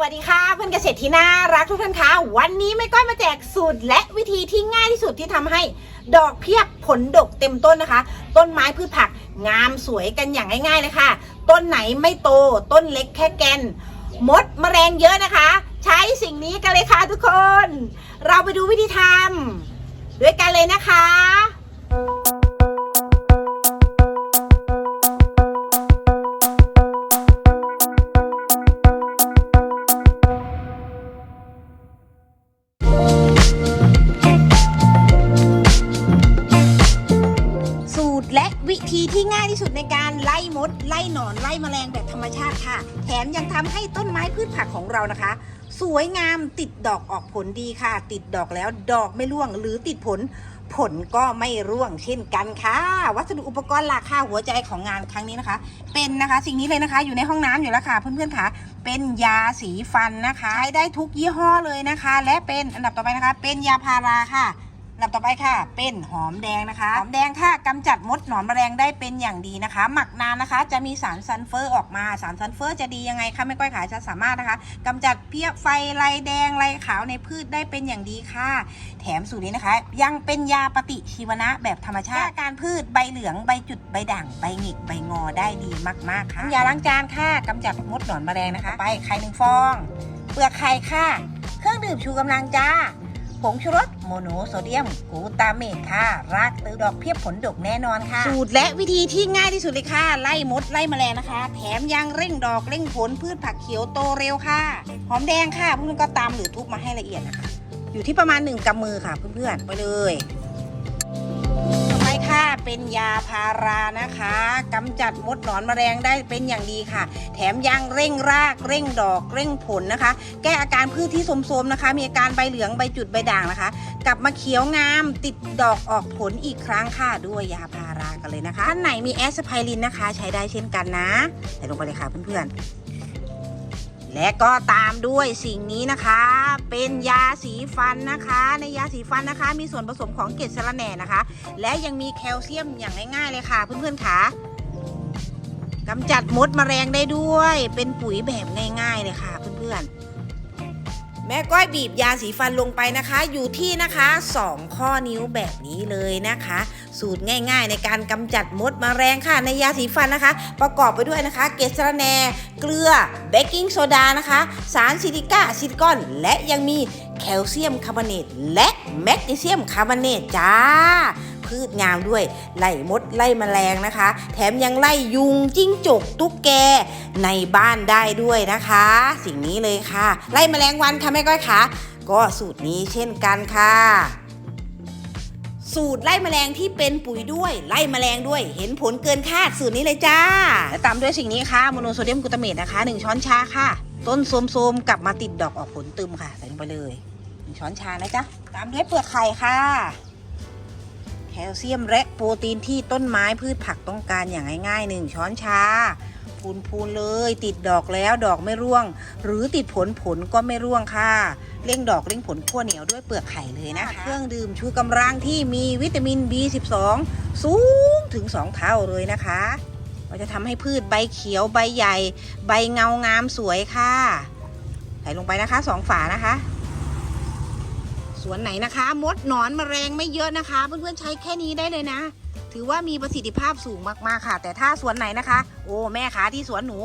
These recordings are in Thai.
วัสดีค่ะเพื่อนเกษตรที่น่ารักทุกท่านคะวันนี้แม่ก้อยมาแจกสูตรและวิธีที่ง่ายที่สุดที่ทำให้ดอกเพียบผลดกเต็มต้นนะคะ ต้นไม้พืชผักงามสวยกันอย่างง่ายๆเลยค่ะ ต้นไหนไม่โต ต้นเล็กแค่แกนมดแมลงเยอะนะคะ ใช้สิ่งนี้กันเลยค่ะทุกคน เราไปดูวิธีทำด้วยกันเลยนะคะ ให้ต้นไม้พืชผักของเรานะคะ สวยงามติดดอกออกผลดีค่ะ ติดดอกแล้วดอกไม่ร่วง หรือติดผลผลก็ไม่ร่วงเช่นกันค่ะ วัสดุอุปกรณ์หลักค่ะหัวใจของงานครั้งนี้นะคะ เป็นนะคะสิ่งนี้เลยนะคะ อยู่ในห้องน้ำอยู่แล้วค่ะ เพื่อนๆค่ะ เป็นยาสีฟันนะคะใช้ได้ทุกยี่ห้อเลยนะคะ และเป็นอันดับต่อไปนะคะ เป็นยาพาราค่ะ ลำต่อไปค่ะ เป็นหอมแดงนะคะ หอมแดงค่ะกำจัดมดหนอนแมลงได้เป็นอย่างดีนะคะ หมักนานนะคะ จะมีสารซัลเฟอร์ออกมา สารซัลเฟอร์จะดียังไงคะแม่ก้อยขาจะสามารถนะคะกำจัดเพี้ยไฟลายแดงลายขาวในพืชได้เป็นอย่างดีค่ะ แถมสูตรนี้นะคะ ยังเป็นยาปฏิชีวนะแบบธรรมชาติกาการพืชใบเหลืองใบจุดใบด่างใบหงิกใบงอได้ดีมากๆค่ะยาล้างจานค่ะกำจัดมดหนอนแมลงนะคะ ไปไข่หนึ่งฟอง เปลือกไข่ค่ะ เครื่องดื่มชูกำลังจ้า ผงชูรสโมโนโซเดียม กูตาเมตค่ะ รากตือดอกเพียบผลดกแน่นอนค่ะ สูตรและวิธีที่ง่ายที่สุดเลยค่ะ ไล่มดไล่แมลงนะคะ แถมยังเร่งดอกเร่งผลพืชผักเขียวโตเร็วค่ะ หอมแดงค่ะเพื่อนก็ตามหรือทุบมาให้ละเอียดนะคะ อยู่ที่ประมาณ 1กำมือค่ะเพื่อนๆไปเลย เป็นยาพารานะคะกำจัดมดหนอนแมลงได้เป็นอย่างดีค่ะ แถมยังเร่งรากเร่งดอกเร่งผลนะคะ แก้อาการพืชที่โทมนะคะ มีอาการใบเหลืองใบจุดใบด่างนะคะ กลับมาเขียวงามติดดอกออกผลอีกครั้งค่ะด้วยยาพารากันเลยนะคะท่านไหนมีแอสไพรินนะคะ ใช้ได้เช่นกันนะใส่ลงไปเลยค่ะเพื่อนๆ และก็ตามด้วยสิ่งนี้นะคะ เป็นยาสีฟันนะคะ ในยาสีฟันนะคะ มีส่วนผสมของเกล็ดสะระแหน่นะคะ และยังมีแคลเซียมอย่างง่ายๆเลยค่ะ เพื่อนๆค่ะกำจัดมดแมลงได้ด้วย เป็นปุ๋ยแบบง่ายๆเลยค่ะ เพื่อนๆ แม่ก้อยบีบยาสีฟันลงไปนะคะ อยู่ที่นะคะ 2 ข้อนิ้วแบบนี้เลยนะคะ สูตรง่าย ๆ ในการกำจัดมดมแมลงค่ะ ในยาสีฟันนะคะ ประกอบไปด้วยนะคะ เกสรแน เกลือเบกกิ้งโซดานะคะ สารซิลิก้าซิลิคอน และยังมีแคลเซียมคาร์บอเนตและแมกนีเซียมคาร์บอเนตจ้า พืชงามด้วย ไล่มดไล่แมลงนะคะ แถมยังไล่ยุงจิ้งจกตุ๊กแกในบ้านได้ด้วยนะคะ สิ่งนี้เลยค่ะ ไล่แมลงวันค่ะแม่ก้อยค่ะก็สูตรนี้เช่นกันค่ะสูตรไล่แมลงที่เป็นปุ๋ยด้วย ไล่แมลงด้วย เห็นผลเกินคาดสูตรนี้เลยจ้า และตามด้วยสิ่งนี้ค่ะโมโนโซเดียมกลูตาเมตนะคะ 1 ช้อนชาค่ะ ต้นโสมๆกลับมาติดดอกออกผลตึมค่ะ ใส่ลงไปเลย 1 ช้อนชานะจ๊ะ ตามด้วยเปลือกไข่ค่ะ คลเซียมและโปรตีนที่ต้นไม้พืชผักต้องการอย่างง่ายๆ1ช้อนชาพูนๆเลยติดดอกแล้วดอกไม่ร่วง หรือติดผลผลก็ไม่ร่วงค่ะเร่งดอกเร่งผลขั้วเหนียวด้วยเปลือกไข่เลยนะคะ เครื่องดื่มชูกำลังที่มีวิตามิน B12 สูงถึง 2 เท่าเลยนะคะก็จะทำให้พืชใบเขียวใบใหญ่ ใบเงางามสวยค่ะ ใส่ลงไปนะคะ2ฝานะคะ วนไหนนะคะ มดหนอนแมลงไม่เยอะนะคะ เพื่อนๆใช้แค่นี้ได้เลยนะ ถือว่ามีประสิทธิภาพสูงมากๆค่ะ แต่ถ้าสวนไหนนะคะ โอ้แม่คะที่สวนหนู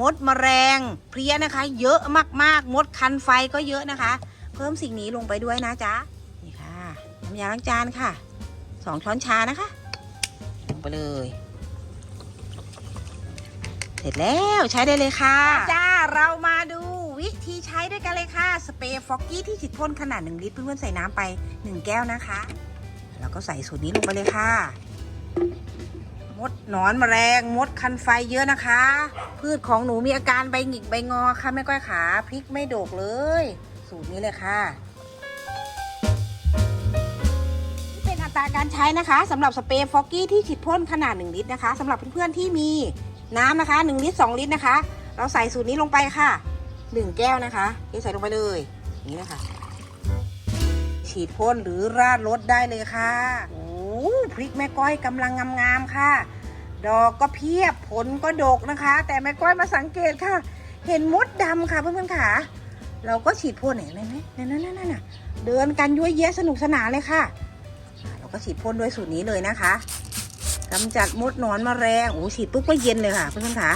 มดแมลงเพลี้ยนะคะ เยอะมากๆ มดคันไฟก็เยอะนะคะ เพิ่มสิ่งนี้ลงไปด้วยนะจ๊ะนี่ค่ะน้ำยาล้างจานค่ะสองช้อนชานะคะลงไปเลยเสร็จแล้วใช้ได้เลยค่ะ จ้าเรามาดู วิธีใช้ด้วยกันเลยค่ะ สเปรย์ฟอกกี้ที่ฉีดพ่นขนาด 1 ลิตรเพื่อนๆใส่น้ำไป 1 แก้วนะคะ แล้วก็ใส่สูตรนี้ลงไปเลยค่ะ มดหนอนแมลงมดคันไฟเยอะนะคะ พืชของหนูมีอาการใบหงิกใบงอค่ะแม่ก้อยขาพริกไม่โดกเลย สูตรนี้เลยค่ะนี่เป็นอัตราการใช้นะคะสำหรับสเปรย์ฟอกกี้ที่ฉีดพ่นขนาด 1 ลิตรนะคะสำหรับเพื่อนๆที่มีน้ำนะคะ 1 ลิตร 2 ลิตรนะคะ เราใส่สูตรนี้ลงไปค่ะ 1แก้วนะคะเทใส่ลงไปเลยอย่างนี้เลยค่ะ ฉีดพ่นหรือราดรถได้เลยค่ะโอ้พริกแม่ก้อยกำลังงามๆค่ะ ดอกก็เพียบผลก็ดกนะคะ แต่แม่ก้อยมาสังเกตค่ะ เห็นมดดำค่ะเพื่อนๆค่ะ เราก็ฉีดพ่นเห็นไหมนั่นนั่นนั่นนั่นน่ะเดินกันยั่วเย้สนุกสนานเลยค่ะ เราก็ฉีดพ่นด้วยสูตรนี้เลยนะคะกำจัดมดหนอนมแมลงโอ้ฉีดปุ๊บก็เย็นเลยค่ะเพื่อนๆค่ะ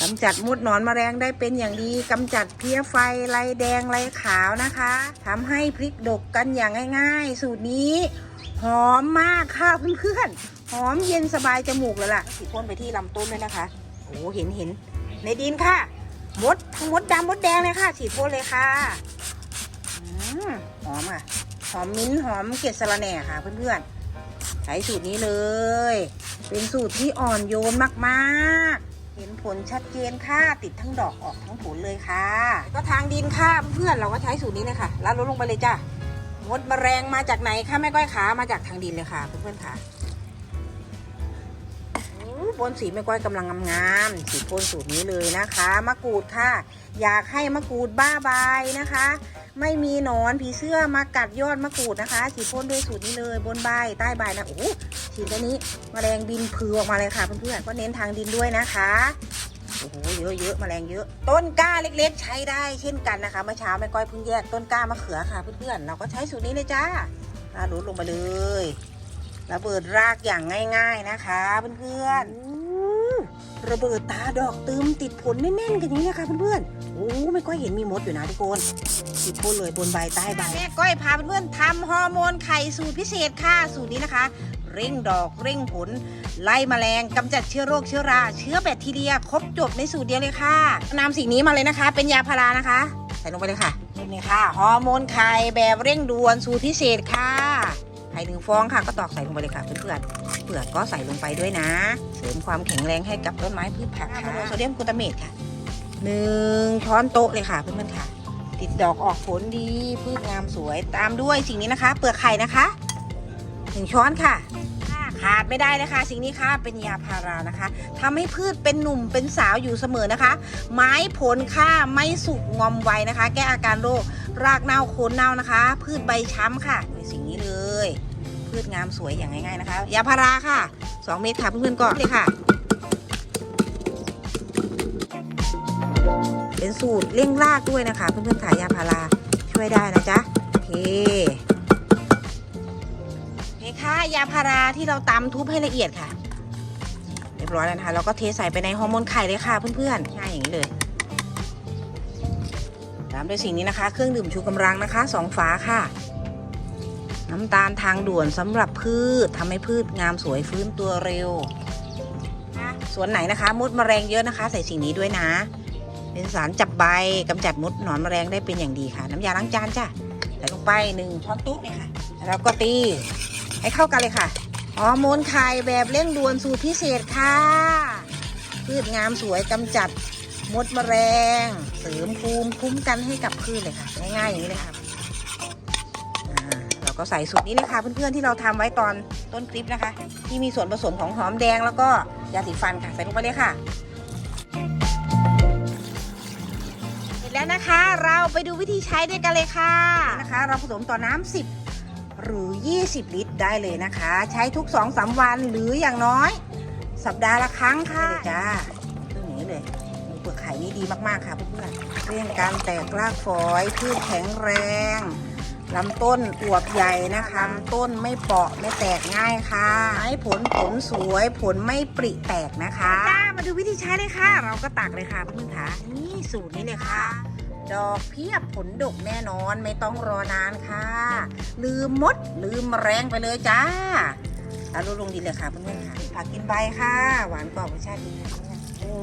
กำจัดมุดหนอนแมลงได้เป็นอย่างดีกำจัดเพี้ยไฟลายแดงลายขาวนะคะทำให้พริกดกกันอย่างง่าย ๆ สูตรนี้ หอมมากค่ะเพื่อนๆหอมเย็นสบายจมูกเลยล่ะฉีดพ่นไปที่ลำต้นด้วยนะคะโอ้เห็นเห็นในดินค่ะ มดทั้งมดดำมดแดงเลยค่ะ ฉีดพ่นเลยค่ะอหอมอะ หอมมิ้นหอมเกล็ดสะระแหน่ค่ะเพื่อนๆใช้สูตรนี้เลย เป็นสูตรที่อ่อนโยนมากๆ เห็นผลชัดเจนค่ะ ติดทั้งดอกออกทั้งผลเลยค่ะ ก็ทางดินค่ะเพื่อนเราก็ใช้สูตรนี้เลยค่ะแล้วลดลงไปเลยจ้ะมดแมลงมาจากไหนคะแม่ก้อยขามาจากทางดินเลยค่ะเพื่อนๆค่ะอู้บนสีแม่ก้อยกำลังงามๆสีพ่นสูตรนี้เลยนะคะมะกรูดค่ะ อยากให้มะกรูดบ้าใบนะคะ ไม่มีหนอนผีเสื้อมากัดยอดมะกรูดนะคะ ฉีดพ่นด้วยสูตรนี้เลยบนใบใต้ใบนะโอ้ฉีดตัวนี้มแมลงบินพือออกมาเลยค่ะเพื่อนๆก็เน้นทางดินด้วยนะคะโอ้โหเยอะเยอะแมลงเยอะ ต้นกล้าเล็กๆ ใช้ได้เช่นกันนะคะเมื่อเช้าแม่ก้อยเพิ่งแยกต้นกล้ามะเขือค่ะเพื่อนๆเราก็ใช้สูตรนี้เลยจ้าลาดลงมาเลยระเบิดรากอย่างง่าย ๆนะคะเพื่อนๆ ระเบิดตาดอกตึมติดผลแน่นๆกันอย่างนี้นะคะเพื่อนๆ โอ้ไม่ก้อยเห็นมีมดอยู่นะทุกคนฉีดพ่นเลยบนใบใต้ใบแม่ก้อยพาเพื่อนๆทำฮอร์โมนไข่สูตรพิเศษค่ะสูตรนี้นะคะ เร่งดอกเร่งผล ไล่แมลงกำจัดเชื้อโรคเชื้อรา เชื้อแบคทีเรียครบจบในสูตรเดียวเลยค่ะนำสิ่งนี้มาเลยนะคะ เป็นยาพารานะคะ ใส่ลงไปเลยค่ะนี่ค่ะฮอร์โมนไข่แบบเร่งด่วนสูตรพิเศษค่ะ ไข่หนึ่งฟองค่ะก็ตอกใส่ลงไปเลยค่ะเพื่อนๆเปลือกก็ใส่ลงไปด้วยนะ เสริมความแข็งแรงให้กับต้นไม้พืชผักค่ะโซเดียมกลูตาเมตค่ะหนึ่งช้อนโต๊ะเลยค่ะเพื่อนๆค่ะ ติดดอกออกผลดีพืชงามสวยตามด้วยสิ่งนี้นะคะ เปลือกไข่นะคะหนึ่งช้อนค่ะขาดไม่ได้เลยค่ะสิ่งนี้ค่ะเป็นยาพารานะคะทำให้พืชเป็นหนุ่มเป็นสาวอยู่เสมอนะคะ ไม้ผลค่ะไม่สุกงอมไวนะคะ แก้อาการโรครากเน่าโคนเน่านะคะ พืชใบช้ำค่ะสิ่งนี้เลย พืชงามสวยอย่างง่ายๆนะคะ ยาพาราค่ะ 2 เม็ดค่ะเพื่อนๆก็เลยค่ะ เป็นสูตรเร่งรากด้วยนะคะ เพื่อนๆขายยาพาราช่วยได้นะจ๊ะโอเคเคค่ะยาพาราที่เราตำทุบให้ละเอียดค่ะ เรียบร้อยแล้วนะคะเราก็เทใส่ไปในฮอร์โมนไข่เลยค่ะเพื่อนๆง่ายอย่างนี้เลยตามด้วยสิ่งนี้นะคะ เครื่องดื่มชูกำลังนะคะสองฝาค่ะ น้ำตาลทางด่วนสำหรับพืชทำให้พืชงามสวยฟื้นตัวเร็วนะสวนไหนนะคะมดแมลงเยอะนะคะ ใส่สิ่งนี้ด้วยนะ เป็นสารจับใบกำจัดมดหนอนแมลงได้เป็นอย่างดีค่ะ น้ำยาล้างจานจ้ะใส่ลงไปหนึ่งช้อนตุ๊กเนี่ยค่ะแล้วก็ตีให้เข้ากันเลยค่ะฮอร์โมนไข่แบบเร่งด่วนสูตรพิเศษค่ะ พืชงามสวยกำจัดมดแมลง เสริมภูมิคุ้มกันให้กับพืชเลยค่ะ ง่ายๆอย่างนี้เลยค่ะ ก็ใส่สูตรนี้เลยค่ะเพื่อนๆที่เราทำไว้ตอนต้นคลิปนะคะ ที่มีส่วนผสมของหอมแดงแล้วก็ยาสีฟันค่ะใส่ลงไปเลยค่ะเสร็จแล้วนะคะ เราไปดูวิธีใช้ด้วยกันเลยค่ะนะคะ เราผสมต่อน้ำ10 หรือ 20 ลิตรได้เลยนะคะ ใช้ทุก2-3วันหรืออย่างน้อย สัปดาห์ละครั้งค่ะจ้าเรื่องนี้เลยเปลือกไข่นี่ดีมากๆค่ะเพื่อนๆเรื่องการแตกรากฝอยพืชแข็งแรง ลำต้นอวบใหญ่นะคะลำต้นไม่เปราะไม่แตกง่ายค่ะ ให้ผลผลสวยผลไม่ปริแตกนะคะจ้ามาดูวิธีใช้เลยค่ะ เราก็ตักเลยค่ะเพื่อนๆค่ะนี่สูตรนี้เลยค่ะ ดอกเพียบผลดกแน่นอนไม่ต้องรอนานค่ะ ลืมมดลืมแมลงไปเลยจ้าแล้วลงดินเลยค่ะเพื่อนๆค่ะผักกินใบค่ะ หวานกรอบรสชาติดีค่ะเพื่อนๆโอ้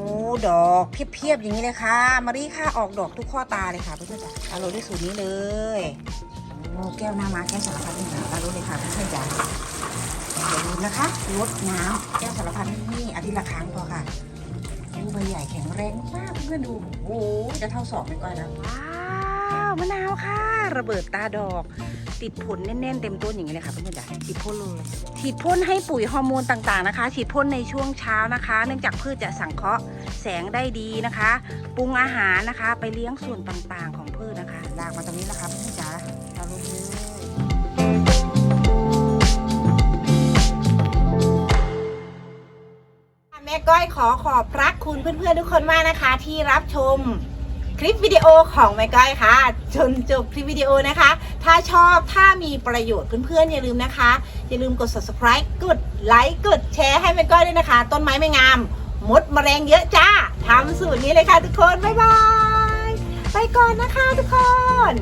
ดอกเพียบๆอย่างนี้เลยค่ะมารีค่ะออกดอกทุกข้อตาเลยค่ะเพื่อนๆจ้ะเอาลงด้วยสูตรนี้เลย โอ้แก้วหน้ามาแก้วสารพัดนี่ค่ะเอาลงเลยค่ะเพื่อนๆจ้ะอย่าลืมนะคะลดน้ำแก้วสารพัดนี่อาทิตย์ละครั้งพอค่ะดูใบใหญ่แข็งแรงมากเพื่อนๆดูโอ้โหจะเท่าศอกไม่ก้อยแล้วว้าวมะนาวค่ะ ระเบิดตาดอก ติดผลแน่นๆเต็มต้นอย่างนี้เลยค่ะเพื่อนๆจ้ะฉีดพ่นเลยฉีดพ่นให้ปุ๋ยฮอร์โมนต่างๆนะคะ ฉีดพ่นในช่วงเช้านะคะ เนื่องจากพืชจะสังเคราะห์แสงได้ดีนะคะ ปรุงอาหารนะคะ ไปเลี้ยงส่วนต่างๆของพืชนะคะลากมาตรงนี้แล้วค่ะเพื่อนๆจ๋า ม่ม่ก้อยขอขอบพระคุณเพื่อนๆทุกคนมากนะคะ ที่รับชมคลิปวิดีโอของแม่ก้อยค่ะ จนจบคลิปวิดีโอนะคะ ถ้าชอบถ้ามีประโยชน์เพื่อนๆอย่าลืมนะคะ อย่าลืมกด subscribe กดไลค์กดแชร์ให้แม่ก้อยด้วยนะคะ ต้นไม้ไม่งาม มดมแมลงเยอะจ้าทำสูตรนี้เลยค่ะทุกคน บ๊ายบาย ไปก่อนนะคะทุกคน